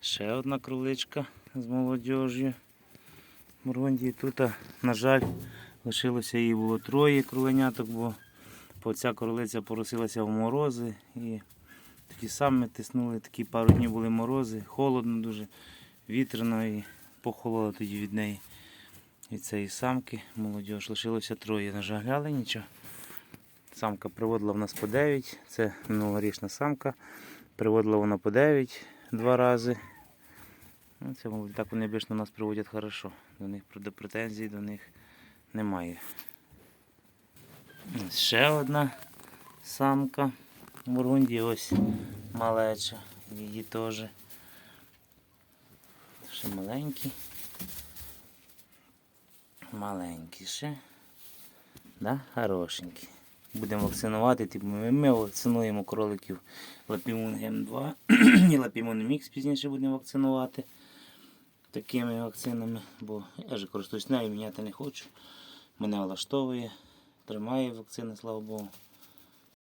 Ще одна кроличка з молодіжю. Мурондії тут, на жаль, лишилося її було троє кроленяток, бо ця кролиця поросилася в морози і тоді саме тиснули, такі пару днів були морози, холодно дуже, вітряно і похололо тоді від неї. Від цієї самки молодіж лишилося троє. На жаль, але нічого. Самка приводила в нас по 9, це минулорічна самка. Приводила вона по 9 два рази. Ну, це, так вони обично нас приводять хорошо. До них проти- претензій до них немає. Ще одна самка Бургунді, ось малеча. Її теж. Ще маленькі. Маленькі ще. Да? Хорошенькі. Будемо вакцинувати, типу ми, вакцинуємо кроликів Лапімун М2 і Лапімун Мікс пізніше будемо вакцинувати такими вакцинами, бо я ж користуюсь нею, міняти не хочу. Мене влаштовує, тримає вакцини, слава Богу.